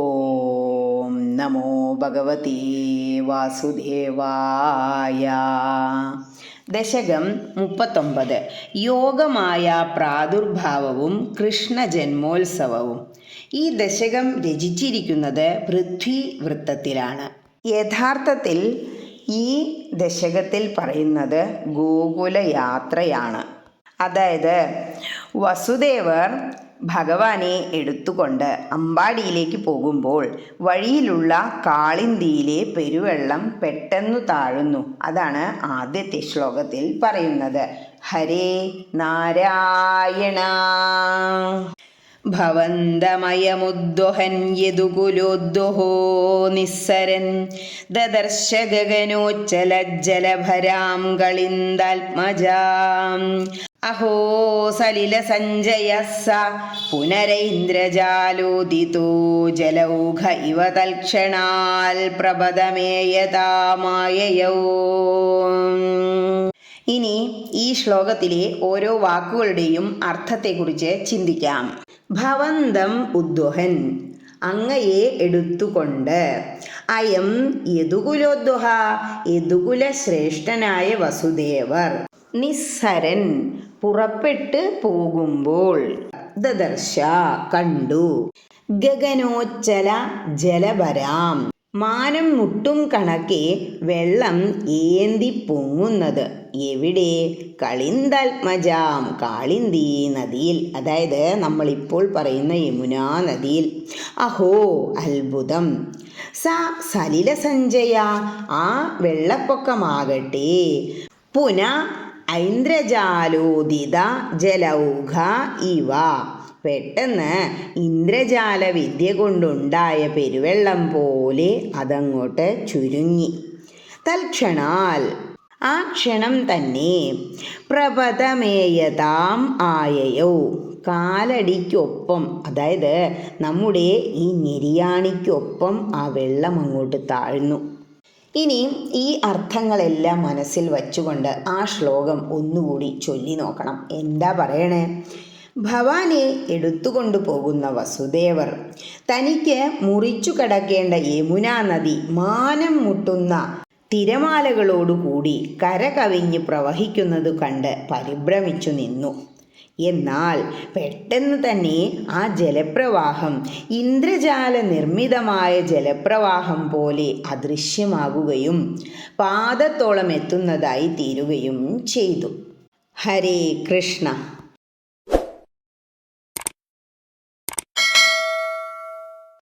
ഓം നമോ ഭഗവതി വാസുദേവായ ദശകം മുപ്പത്തൊമ്പത്. യോഗമായ പ്രാദുർഭാവവും കൃഷ്ണജന്മോത്സവവും. ഈ ദശകം രചിച്ചിരിക്കുന്നത് പൃഥ്വി വൃത്തത്തിലാണ്. യഥാർത്ഥത്തിൽ ഈ ദശകത്തിൽ പറയുന്നത് ഗോകുലയാത്രയാണ്. അതായത് വസുദേവർ ഭഗവാനെ എടുത്തുകൊണ്ട് അമ്പാടിയിലേക്ക് പോകുമ്പോൾ വഴിയിലുള്ള കാളിന്തിയിലെ പെരുവെള്ളം പെട്ടെന്നു താഴുന്നു. അതാണ് ആദ്യത്തെ ശ്ലോകത്തിൽ പറയുന്നത്. ഹരേ നാരായണ. ഭവന്തമയമുദ്വഹൻ യദുകുലോദ്വഹോ നിസ്സരൻ. ദദർശ ഗഗനോജ്ജലജ്ജലഭരാം കളിന്താത്മജാം. അഹോ സലില സഞ്ജയ സ. പുനരൈന്ദ്രജാലോദിതോ ജലൗഘ ഇവ തൽക്ഷണാൽ പ്രപദമേയതാമായയോ ഇനി ഈ ശ്ലോകത്തിലെ ഓരോ വാക്കുകളുടെയും അർത്ഥത്തെക്കുറിച്ച് ചിന്തിക്കാം. ഭവന്തം ഉദ്വഹൻ. അങ്ങയെ എടുത്തുകൊണ്ട്. അയം യദുകുലോദ്വഹ. യദുകുല ശ്രേഷ്ഠനായ വസുദേവർ. നിസ്സരൻ പുറപ്പെട്ട് പോകുമ്പോൾ ദദർശ കണ്ടു. ഗഗനോച്ചല ജലപരാം മാനം മുട്ടും കണക്കെ വെള്ളം ഏന്തി പൊങ്ങുന്നത്. എവിടെ? കളിന്തൽമജാം കാളിന്തി നദിയിൽ. അതായത് നമ്മളിപ്പോൾ പറയുന്ന യമുനാ നദിയിൽ. അഹോ അത്ഭുതം. സ സലില സഞ്ജയ ആ വെള്ളപ്പൊക്കമാകട്ടെ. പുന ഐന്ദ്രജാലോദിത ജലൗഘ ഇവ. പെട്ടെന്ന് ഇന്ദ്രജാല വിദ്യ കൊണ്ടുണ്ടായ പെരുവെള്ളം പോലെ അതങ്ങോട്ട് ചുരുങ്ങി. തൽക്ഷണാൽ ആ ക്ഷണം തന്നെ പ്രപഥമേയതാം ആയയോ. കാലടിക്കൊപ്പം അതായത് നമ്മുടെ ഈ നിര്യാണിക്കൊപ്പം ആ വെള്ളം അങ്ങോട്ട് താഴ്ന്നു. ഇനി ഈ അർത്ഥങ്ങളെല്ലാം മനസ്സിൽ വച്ചുകൊണ്ട് ആ ശ്ലോകം ഒന്നുകൂടി ചൊല്ലി നോക്കണം. എന്താ പറയണേ? ഭവാനെ എടുത്തുകൊണ്ടു പോകുന്ന വസുദേവർ തനിക്ക് മുറിച്ചു കടക്കേണ്ട യമുനാ നദി മാനം മുട്ടുന്ന തിരമാലകളോടുകൂടി കരകവിഞ്ഞ് പ്രവഹിക്കുന്നത് കണ്ട് പരിഭ്രമിച്ചു നിന്നു. എന്നാൽ പെട്ടെന്ന് തന്നെ ആ ജലപ്രവാഹം ഇന്ദ്രജാല നിർമ്മിതമായ ജലപ്രവാഹം പോലെ അദൃശ്യമാകുകയും പാദത്തോളം എത്തുന്നതായി തീരുകയും ചെയ്തു. ഹരേ കൃഷ്ണ.